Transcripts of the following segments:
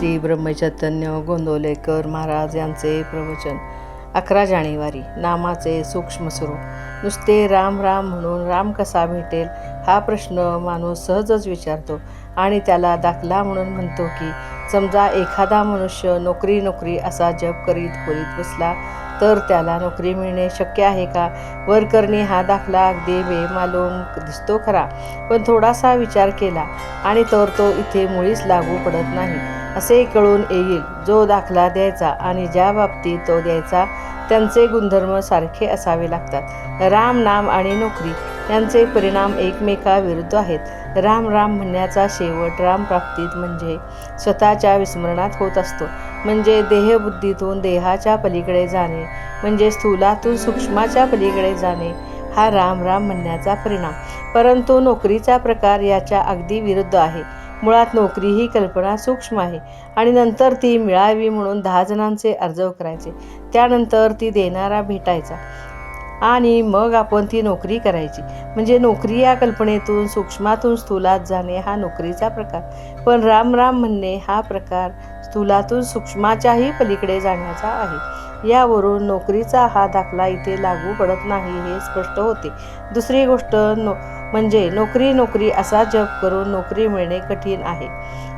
श्री ब्रह्मचैतन्य गोंदवलेकर महाराज यांचे प्रवचन. अकरा जानेवारी नामाचे सूक्ष्म स्वरूप. नुसते राम राम म्हणून राम कसा भेटेल? हा प्रश्न माणूस सहजच विचारतो आणि त्याला दाखला म्हणून म्हणतो की समजा एखादा मनुष्य नोकरी नोकरी असा जप करीत खोलीत बसला तर त्याला नोकरी मिळणे शक्य आहे का? वर करणे हा दाखला अगदी बेमालूम दिसतो खरा पण थोडासा विचार केला आणि तर तो इथे मुळीच लागू पडत नाही. असे कळून येईल. जो दाखला द्यायचा आणि ज्या बाबतीत तो द्यायचा त्यांचे गुणधर्म सारखे असावे लागतात. राम नाम आणि नोकरी यांचे परिणाम एकमेकाविरुद्ध आहेत. राम राम म्हणण्याचा शेवट रामप्राप्तीत म्हणजे स्वतःच्या विस्मरणात होत असतो. म्हणजे देहबुद्धीतून देहाच्या पलीकडे जाणे म्हणजे स्थूलातून सूक्ष्माच्या पलीकडे जाणे हा राम राम म्हणण्याचा परिणाम. परंतु नोकरीचा प्रकार याच्या अगदी विरुद्ध आहे. मुळात नोकरी ही कल्पना सूक्ष्म आहे आणि नंतर ती मिळावी म्हणून दहा जणांचे अर्ज करायचे. त्यानंतर ती देणारा भेटायचा आणि मग आपण ती नोकरी करायची. म्हणजे नोकरी या कल्पनेतून सूक्ष्मातून स्थूलात जाणे हा नोकरीचा प्रकार. पण राम राम म्हणणे हा प्रकार स्थूलातून सूक्ष्माच्याही पलीकडे जाण्याचा आहे. यावरून नोकरीचा हा दाखला इथे लागू पडत नाही हे स्पष्ट होते. दुसरी गोष्ट नो म्हणजे नोकरी नोकरी असा जप करून नोकरी मिळणे कठीण आहे.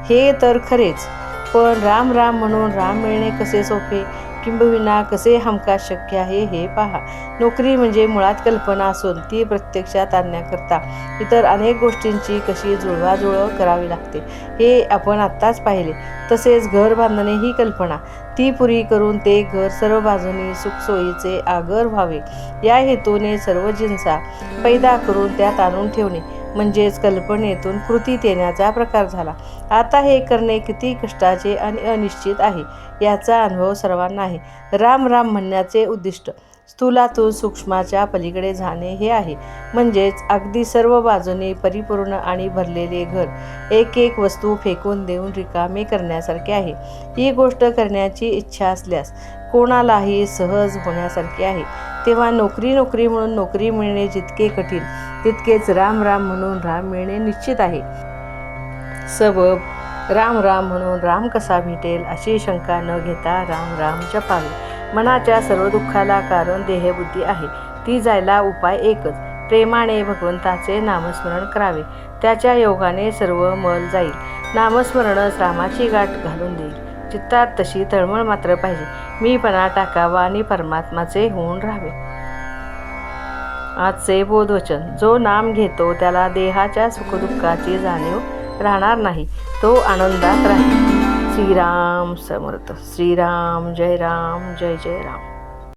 हे तर खरेच पण राम राम म्हणून राम मिळणे कसे सोपे? किंबविना कसे हमखास शक्य आहे हे पहा. नोकरी म्हणजे मुळात कल्पना असून ती प्रत्यक्षात आणण्याकरता इतर अनेक गोष्टींची कशी जुळवाजुळव करावी लागते हे आपण आत्ताच पाहिले. तसेच घर बांधणे ही कल्पना. ती पुरी करून ते घर सर्व बाजूनी सुखसोयीचे आगर व्हावे. या हेतूने सर्व जिन्सा पैदा करून त्यात आणून ठेवणे. म्हणजेच कल्पनेतून कृतीत येण्याचा प्रकार झाला. आता हे करणे किती कष्टाचे आणि अनिश्चित आहे याचा अनुभव सर्वांना आहे. राम राम म्हणण्याचे उद्दिष्ट. स्थूलातून सूक्ष्माच्या पलीकडे जाणे हे आहे. म्हणजेच अगदी सर्व बाजूने परिपूर्ण आणि भरलेले घर एक एक वस्तू फेकून देऊन रिकामे करण्यासारखे आहे. ही गोष्ट करण्याची इच्छा असल्यास कोणालाही सहज होण्यासारखी आहे. तेव्हा नोकरी नोकरी म्हणून नोकरी मिळणे जितके कठीण तितकेच राम राम म्हणून राम मिळणे निश्चित आहे. सबब राम राम म्हणून राम कसा भेटेल अशी शंका न घेता राम राम जपावे. मनाच्या सर्व दुःखाला कारण देहबुद्धी आहे. ती जायला उपाय एकच प्रेमाने भगवंताचे नामस्मरण करावे. त्याच्या योगाने सर्व मल जाईल. नामस्मरणच रामाची गाठ घालून देईल. चित्तात तशी तळमळ मात्र पाहिजे. मीपणा टाकावा आणि परमात्माचे होऊन राहावे. आजचे बोधवचन जो नाम घेतो त्याला देहाच्या सुखदुःखाची जाणीव राहणार नाही तो आनंदात राहील. श्रीराम समर्थ. श्रीराम जय राम जय जय राम.